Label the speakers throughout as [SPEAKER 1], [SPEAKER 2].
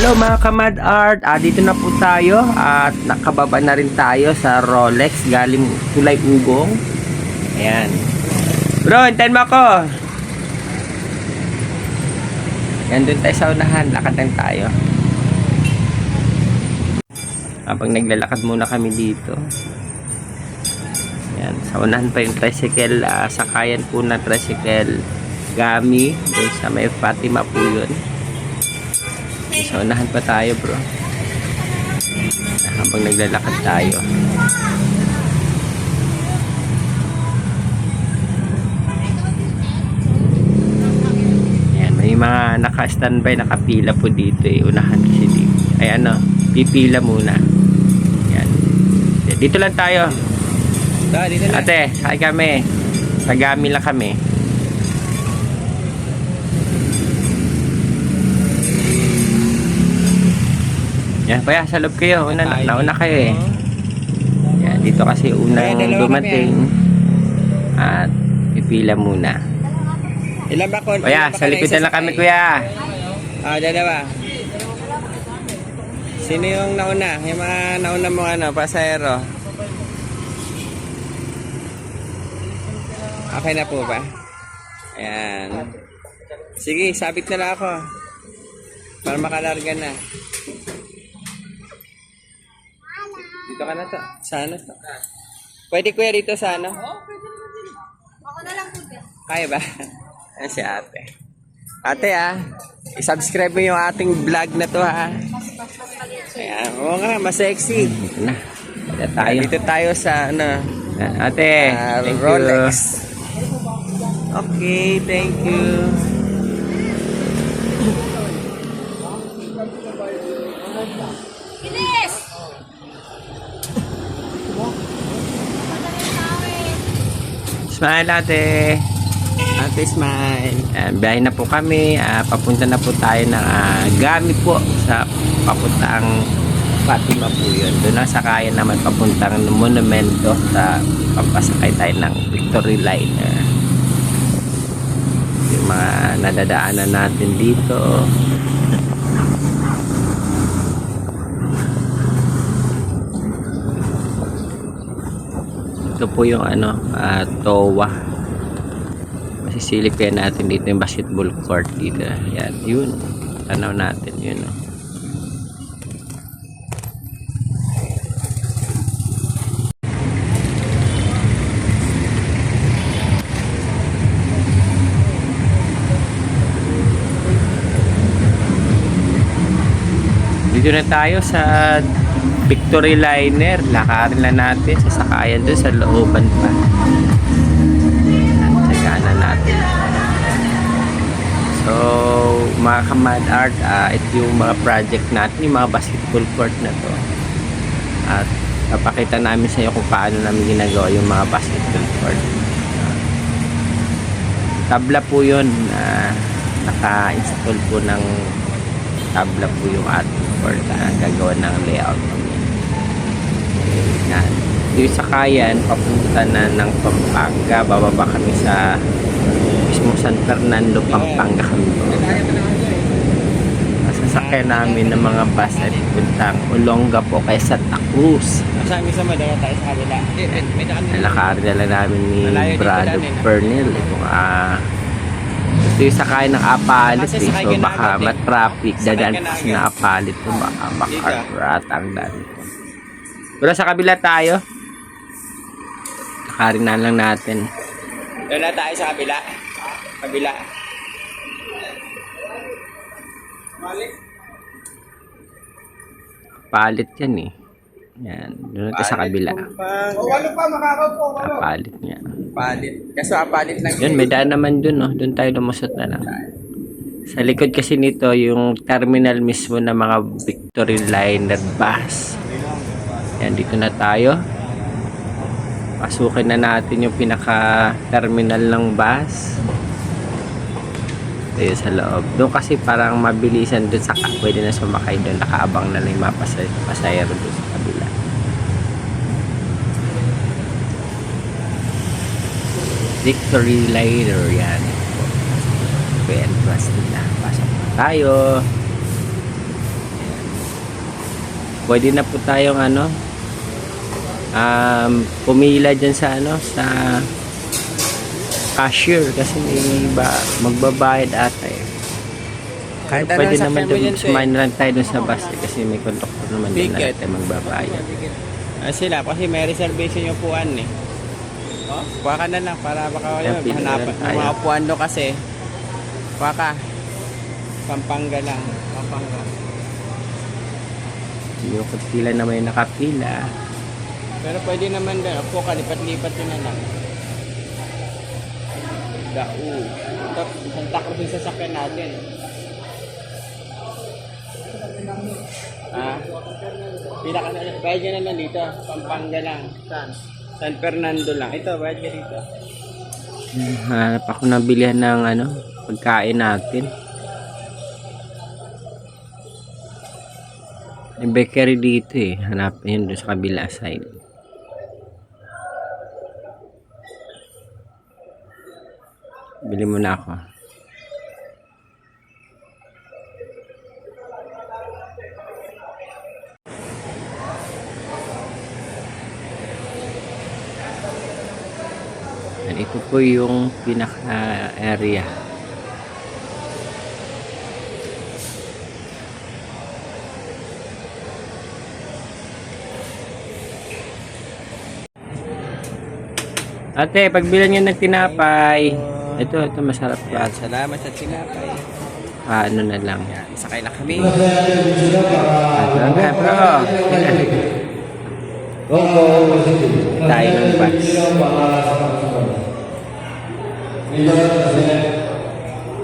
[SPEAKER 1] Hello mga kamad art, ah, dito na po tayo at nakababa na rin tayo sa Rolex galing Tulay Ugong. Ayan. Bro, hintayin mo ako. Yan doon tayo sa unahan, lakad lang tayo. Habang naglalakad muna kami dito. Yan, sa unahan pa yung tricycle, ah, sakayan po na tricycle Gami, doon sa may Fatima po yun. So, unahan pa tayo bro. Habang naglalakad tayo. Ayan, may mga naka-standby, nakapila po dito eh. Unahan kasi dito. Ay ano, pipila muna. Ayan. Dito lang tayo. Ate, hi kami. Tagami lang kami. Yan, kaya sa loob kayo. Una,
[SPEAKER 2] Tayo
[SPEAKER 1] nauna kayo eh. Yan, dito kasi unang dumating. At pipila muna.
[SPEAKER 2] Ilan ba ko?
[SPEAKER 1] Kuya, sa na lang kami kuya.
[SPEAKER 2] Ah, dalawa. Sino yung nauna? Yung mga nauna mo ano, pasahero. Okay na po ba? Ayan. Sige, sabit na lang ako. Para makalarga na. Dito ka na to. Sa ano to? Pwede kuya dito sa ano?
[SPEAKER 3] Ako na lang po.
[SPEAKER 2] Kaya ba? Ayan si ate. Ate ah, i-subscribe mo yung ating vlog na to ha. Ayan, oo nga, mas sexy.
[SPEAKER 1] Dito na. Dito tayo.
[SPEAKER 2] Dito tayo sa ano,
[SPEAKER 1] Ate,
[SPEAKER 2] ah,
[SPEAKER 1] thank
[SPEAKER 2] Rolex.
[SPEAKER 1] you.
[SPEAKER 2] Okay, thank you.
[SPEAKER 1] Smile ate.
[SPEAKER 2] Ate Smile.
[SPEAKER 1] Biyahe na po kami. Ah, papunta na po tayo ng ah, Gami po sa papuntang Fatima po yun. Doon ang sakayan naman papuntang monumento sa papasakay tayo ng Victory Line. Ah, yung mga nadadaanan natin dito. Ito po yung ano, ah, TOWA. Masisilip kaya natin dito yung basketball court dito. Yan yun. Tanaw natin yun. Oh. dito na tayo sa Victory Liner lakarin lang natin sasakayan doon sa looban pa Tsagaan na natin. So, mga kamad art, ah, ito yung mga project natin, yung mga basketball court na to. At papakita namin sa inyo kung paano namin ginagawa yung mga basketball court. Tabla po yun. na naka-install po ng tabla po yung ating court. na gagawa ng layout Yan. Yung sakayan, papunta na ng Pampanga. Bababa kami sa mismo San Fernando, Pampanga kami po. Sasakyan namin ng mga bus ay puntang Olonga po kay Santa Cruz.
[SPEAKER 2] Sa amin sa madara tayo sa kabila. May takan
[SPEAKER 1] Nalakarin na lang namin ni
[SPEAKER 2] dito
[SPEAKER 1] Brado
[SPEAKER 2] lang eh.
[SPEAKER 1] Pernil. Itong ah, ito yung sakayan ng apalit eh.
[SPEAKER 2] sakay
[SPEAKER 1] So baka
[SPEAKER 2] eh.
[SPEAKER 1] matraffic.
[SPEAKER 2] Sakay
[SPEAKER 1] Dadaan kasi na apalit to. Baka
[SPEAKER 2] Dito.
[SPEAKER 1] makaratang daan. Pero sa kabila tayo. Nakarin na lang natin.
[SPEAKER 2] Doon na tayo sa kabila. Kabila.
[SPEAKER 1] Palit yan eh. Yan. Doon natin sa kabila.
[SPEAKER 2] Walo pa, makakaupo.
[SPEAKER 1] Palit niya.
[SPEAKER 2] Palit. Kaso apalit lang.
[SPEAKER 1] Yun, may daan naman dun, no? Doon tayo lumusot na lang. Sa likod kasi nito, yung terminal mismo ng mga Victory Liner bus. Yan, dito na tayo. Pasukin na natin yung pinaka-terminal ng bus. Ito yung sa loob. Doon kasi parang mabilisan doon sa pwede na sumakay doon. Nakaabang na lang yung mga pasay- pasayero doon sa kabila. Victory Liner yan. Yung entrance nila. Pasok na tayo. pwede na po tayong ano, um, pumila dyan sa ano, sa cashier kasi may ba, magbabayad ata eh.
[SPEAKER 2] Kahit
[SPEAKER 1] Pwede
[SPEAKER 2] anong
[SPEAKER 1] naman doon, na lang tayo doon sa bus eh, kasi may conductor naman doon
[SPEAKER 2] Ticket.
[SPEAKER 1] tayo magbabayad.
[SPEAKER 2] Ah, sila, kasi may reservation yung upuan eh. Oh, kuha ka na lang para baka
[SPEAKER 1] lang
[SPEAKER 2] Yung
[SPEAKER 1] tayo.
[SPEAKER 2] mga upuan do kasi. Kuha ka. Pampanga lang. Pampanga.
[SPEAKER 1] Yung kapila naman yung nakapila.
[SPEAKER 2] Pero pwede naman din. Upo ka, lipat-lipat yun na lang. Dau. Ito, Santa Cruz yung sasakyan natin. Ah, pila ka na. Bayad na lang dito. Pampanga lang. Saan? San Fernando lang. Ito, bayad ka dito.
[SPEAKER 1] Hanap ako ng bilihan ng ano, pagkain natin. May bakery dito eh. Hanapin yun sa kabila side. Bili mo na ako. Yan, ito po yung pinaka area. Ate, pagbilan nyo ng tinapay. Ito, ito masarap pa.
[SPEAKER 2] Yan, salamat sa tinapay.
[SPEAKER 1] Paano na lang.
[SPEAKER 2] Yan, sakay na kami.
[SPEAKER 1] Ito lang nga, bro. Tayo ng bus.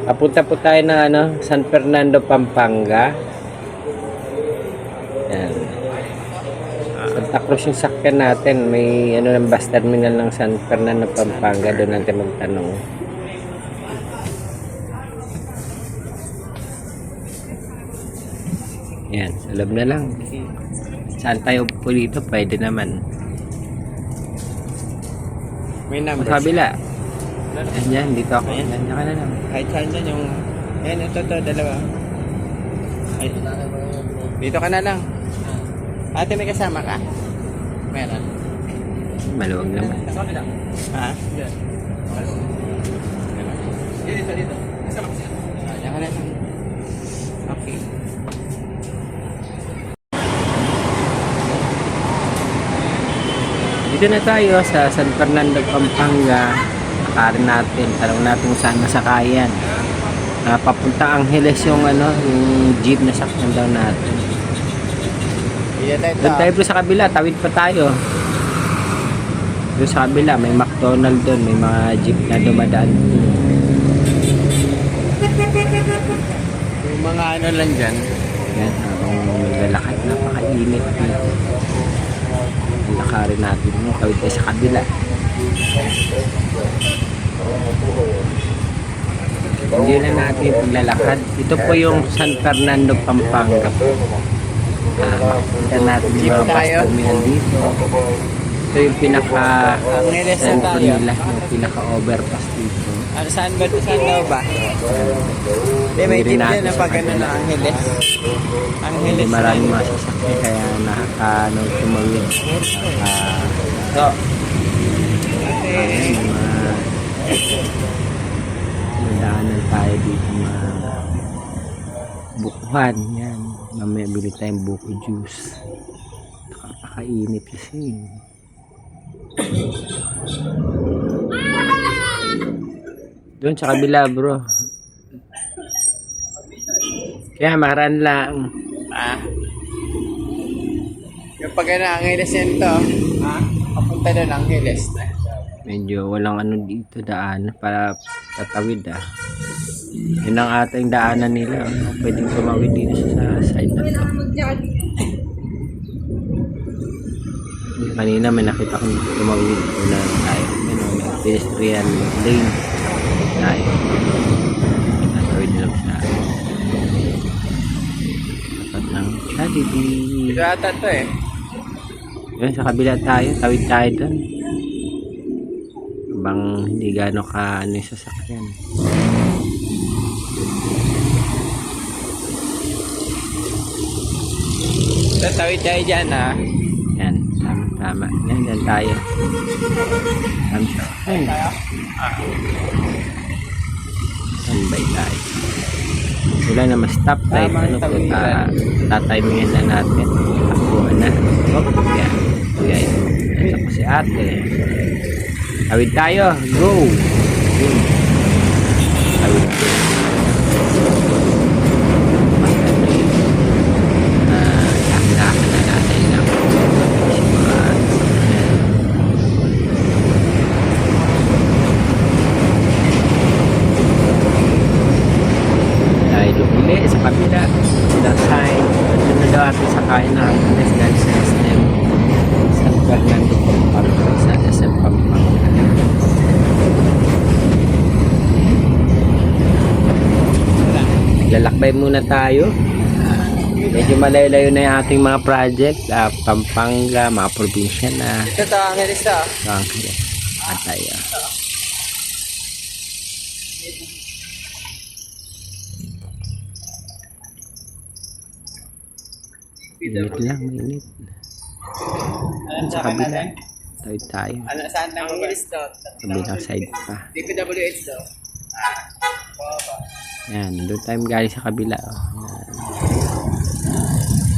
[SPEAKER 1] Papunta po tayo ng ano, San Fernando, Pampanga. Yan. Santa Cruz yung sakyan natin. May ano ng bus terminal ng San Fernando, Pampanga. Doon natin magtanong. Sa loob na lang. Saan tayo po dito? Pwede naman.
[SPEAKER 2] May number.
[SPEAKER 1] Sa kabila. Yan, yan. Dito ako. Yan, yan ka na lang.
[SPEAKER 2] Kahit saan dyan yung... Yan, ito, ito, dalawa. Ay. Dito ka na lang. Ate, may kasama ka? Meron.
[SPEAKER 1] Maluwag naman.
[SPEAKER 2] Ha? Dito, dito. Kasama ka Diyan ka na lang. Okay.
[SPEAKER 1] Dito na tayo sa San Fernando, Pampanga. Nakarin natin. Tanong natin kung saan masakayan. Ah, papunta Angeles yung ano, yung jeep na sakyan daw natin. Doon tayo sa kabila, tawid pa tayo. Doon sa kabila, may McDonald doon, may mga jeep na dumadaan.
[SPEAKER 2] Yung mga ano lang dyan.
[SPEAKER 1] Yan, habang naglalakad, napakainit dito. Lakarin natin yung tawid tayo sa kabila. Hindi na natin paglalakad. Ito po yung San Fernando, Pampanga. Ah, makikita natin yung mga terminal dito. Ito yung pinaka sentro nila, yung pinaka overpass dito.
[SPEAKER 2] Ano, saan ba? Saan daw ba? Hindi, may
[SPEAKER 1] Hindi
[SPEAKER 2] jeep dyan na pag ano na Angeles.
[SPEAKER 1] Hindi
[SPEAKER 2] Angeles.
[SPEAKER 1] maraming mga sasakyan kaya nakaka ano, tumawid. Ah,
[SPEAKER 2] So,
[SPEAKER 1] Ayun, madaanan tayo dito mga bukuhan yan mamaya bili tayong buko juice nakakainit kasi doon sa kabila bro kaya maran lang
[SPEAKER 2] ah. Yung pag ano, Angeles yan to. Ha? Papunta doon, Angeles na.
[SPEAKER 1] medyo walang ano dito daan para tatawid ah yun ang ating daanan nila ano, pwedeng tumawid dito sa side na to kanina may nakita kong tumawid una tayo yun o may pedestrian lane tayo tatawid lang sa dapat ng Jollibee
[SPEAKER 2] Ito ata to eh.
[SPEAKER 1] yun sa kabila tayo tawid tayo doon habang hindi gaano ka ano yung sasakyan
[SPEAKER 2] Ito Tatawid tayo dyan ha.
[SPEAKER 1] Yan, tama, tama. Yan, yan tayo. Tama. Ay. Standby tayo. Wala naman stop light.
[SPEAKER 2] Tama,
[SPEAKER 1] Ano po, ta tatimingin na natin. Takbuhan na. Yan. Kuya, ito po si ate. Tawid tayo. Go! Yun. Tawid. Maganda yun. Ah, dahan-dahan na natin lang. Simulan. Tayo uli sa kabila. Sila sign. Ano na sakayan na ang dahil sa SM. San Fernando Pampanga. Sa SM Pampanga. Lalakbay muna tayo. Medyo malayo-layo na yung ating mga project. Ah, Pampanga, mga probinsya na.
[SPEAKER 2] Ito to, ang helis to.
[SPEAKER 1] Okay. Atay. ah. Init lang, mainit.
[SPEAKER 2] Ano
[SPEAKER 1] Sa kabila. Tayo tayo.
[SPEAKER 2] Ano, saan ang helis to?
[SPEAKER 1] Kabilang side pa.
[SPEAKER 2] DPWH to.
[SPEAKER 1] Yan, doon tayo galing sa kabila. Oh. Yan.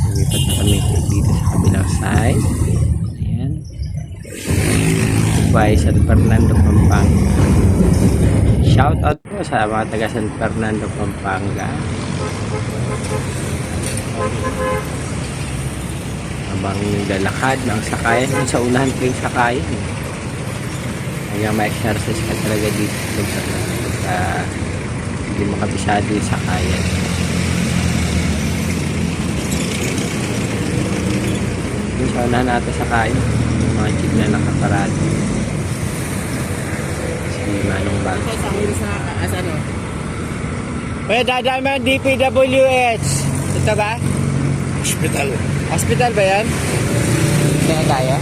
[SPEAKER 1] Lumipat na kami dito sa kabilang side. Ayan. By San Fernando, Pampanga. Shout out po sa mga taga San Fernando, Pampanga. Habang lalakad ng sakayan, yung sa unahan ko yung sakayan. Kaya ma-exercise ka talaga dito sa pagka hindi mo kabisado yung sakayan. Yung sa unahan natin sakayan, yung mga jeep na nakaparado. Si Manong Bag.
[SPEAKER 2] Sa ano? Pwede dadaan mo yung DPWH. Ito ba? Hospital. Hospital ba yan? Kaya tayo?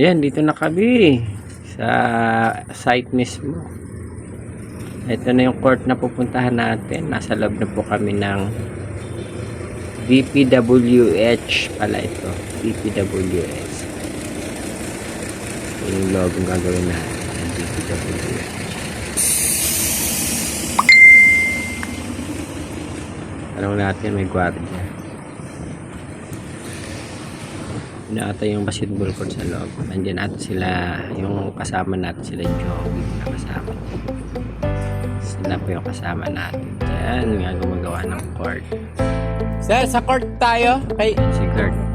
[SPEAKER 1] Yan, dito na kami sa site mismo. Ito na yung court na pupuntahan natin. Nasa loob na po kami ng DPWH pala ito. DPWH. Yung logo ang gagawin natin ng DPWH. Tanong natin may gwardiya. Yun ata yung basketball court sa loob. Nandiyan ata sila, yung kasama natin sila Joey na kasama. Sila po yung kasama natin. Diyan, nga gumagawa ng court.
[SPEAKER 2] Sir, sa court tayo. Kay...
[SPEAKER 1] Si Kurt.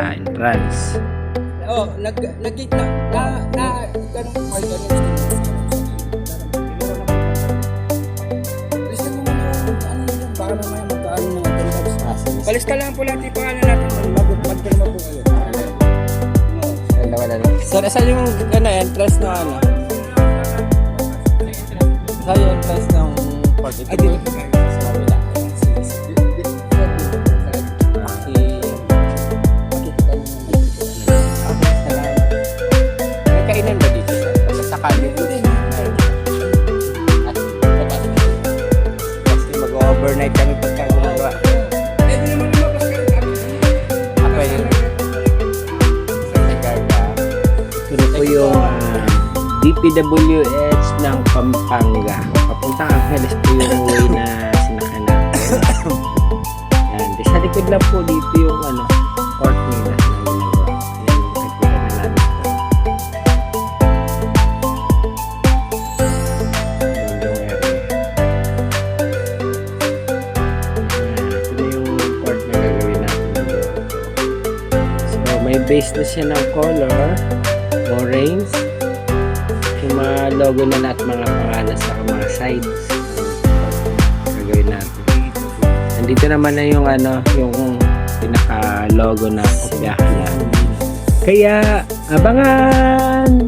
[SPEAKER 1] Pinaka-entrance.
[SPEAKER 2] Oh, nag... Nag... Na... Na... na ganun ko ay ganun.
[SPEAKER 4] Ano automatic
[SPEAKER 2] Palis ka lang po lahat yung pangalan natin.
[SPEAKER 4] Magpirma po kayo.
[SPEAKER 1] Dalawa na lang.
[SPEAKER 2] Sir, saan yung ano, entrance na ano? Saan yung entrance ng
[SPEAKER 4] Ay,
[SPEAKER 1] dito So, may base na siya ng color, orange, yung mga logo na lahat mga pangalan sa mga sides. Gagawin natin. Nandito naman na yung ano, yung pinaka logo na kopyahan na. Kaya, abangan!